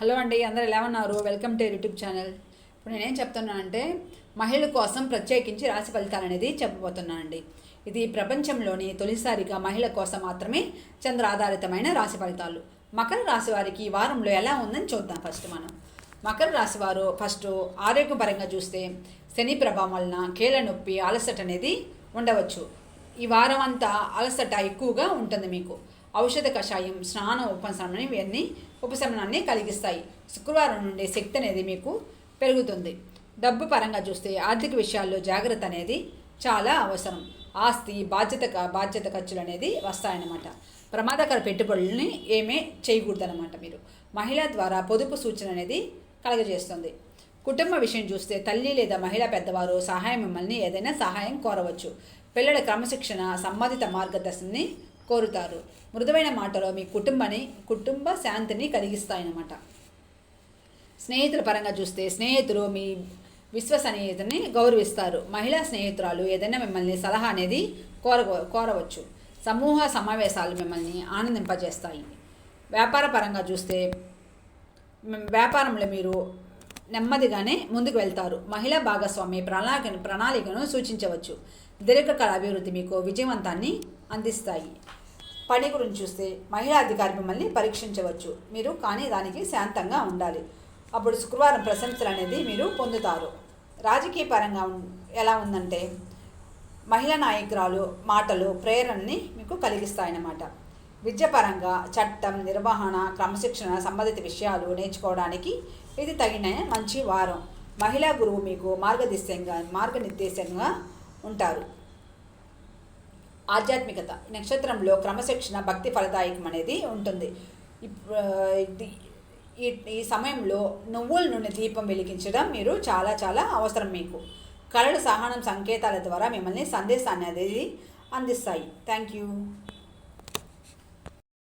Hello అండి అందరు ఎలా ఉన్నారు? వెల్కమ్ టు యూట్యూబ్ ఛానల్ ఇప్పుడు నేనేం చెప్తున్నానంటే మహిళల కోసం ప్రత్యేకించి రాశి ఫలితాలు అనేది చెప్పబోతున్నానండి. ఇది ప్రపంచంలోని తొలిసారిగా మహిళ కోసం మాత్రమే చంద్ర ఆధారితమైన రాశి ఫలితాలు. మకర రాశి వారికి ఈ వారంలో ఎలా ఉందని చూద్దాం ఫస్ట్ మనం. మకర రాశి వారు ఫస్ట్ ఆరోగ్యపరంగా చూస్తే శని ప్రభావం వలన కీళ్ళ నొప్పి అలసట అనేది ఉండవచ్చు. ఈ వారం అంతా అలసట ఎక్కువగా ఉంటుంది మీకు. ఔషధ కషాయం స్నానం ఉపశమనం ఇవన్నీ ఉపశమనాన్ని కలిగిస్తాయి. శుక్రవారం నుండి శక్తి అనేది మీకు పెరుగుతుంది. డబ్బు పరంగా చూస్తే ఆర్థిక విషయాల్లో జాగ్రత్త అనేది చాలా అవసరం. ఆస్తి బాధ్యత బాధ్యత ఖర్చులు అనేది వస్తాయన్నమాట. ప్రమాదకర పెట్టుబడుల్ని ఏమీ చేయకూడదన్నమాట మీరు. మహిళ ద్వారా పొదుపు సూచన అనేది కలగజేస్తుంది. కుటుంబ విషయం చూస్తే తల్లి లేదా మహిళా పెద్దవారు సహాయం మిమ్మల్ని ఏదైనా సహాయం కోరవచ్చు. పిల్లల క్రమశిక్షణ సంబంధిత మార్గదర్శనని కోరుతారు. మృదువైన మాటలో మీ కుటుంబాన్ని కుటుంబ శాంతిని కలిగిస్తాయన్నమాట. స్నేహితుల పరంగా చూస్తే స్నేహితులు మీ విశ్వసనీయతని గౌరవిస్తారు. మహిళా స్నేహితురాలు ఏదైనా మిమ్మల్ని సలహా అనేది కోర కోరవచ్చు. సమూహ సమావేశాలు మిమ్మల్ని ఆనందింపజేస్తాయి. వ్యాపార పరంగా చూస్తే వ్యాపారంలో మీరు నెమ్మదిగానే ముందుకు వెళ్తారు. మహిళా భాగస్వామి ప్రణాళికను ప్రణాళికను సూచించవచ్చు. దీర్ఘకాల అభివృద్ధి మీకు విజయవంతాన్ని అందిస్తాయి. పని గురించి చూస్తే మహిళా అధికారి మిమ్మల్ని పరీక్షించవచ్చు. మీరు కానీ దానికి శాంతంగా ఉండాలి. అప్పుడు శుక్రవారం ప్రశంసలు అనేది మీరు పొందుతారు. రాజకీయ పరంగా ఎలా ఉందంటే మహిళా నాయకురాలు మాటలు ప్రేరణని మీకు కలిగిస్తాయన్నమాట. విద్యపరంగా చట్టం నిర్వహణ క్రమశిక్షణ సంబంధిత విషయాలు నేర్చుకోవడానికి ఇది తగిన మంచి వారం. మహిళా గురువు మీకు మార్గదిశంగా మార్గనిర్దేశంగా ఉంటారు. ఆధ్యాత్మికత. నక్షత్రంలో క్రమశిక్షణ భక్తి ఫలదాయకం అనేది ఉంటుంది. ఈ ఈ సమయంలో నువ్వుల నుండి దీపం వెలిగించడం మీరు చాలా చాలా అవసరం మీకు. కళలు సహనం సంకేతాల ద్వారా మిమ్మల్ని సందేశాన్ని అనేది అందిస్తాయి. Thank you.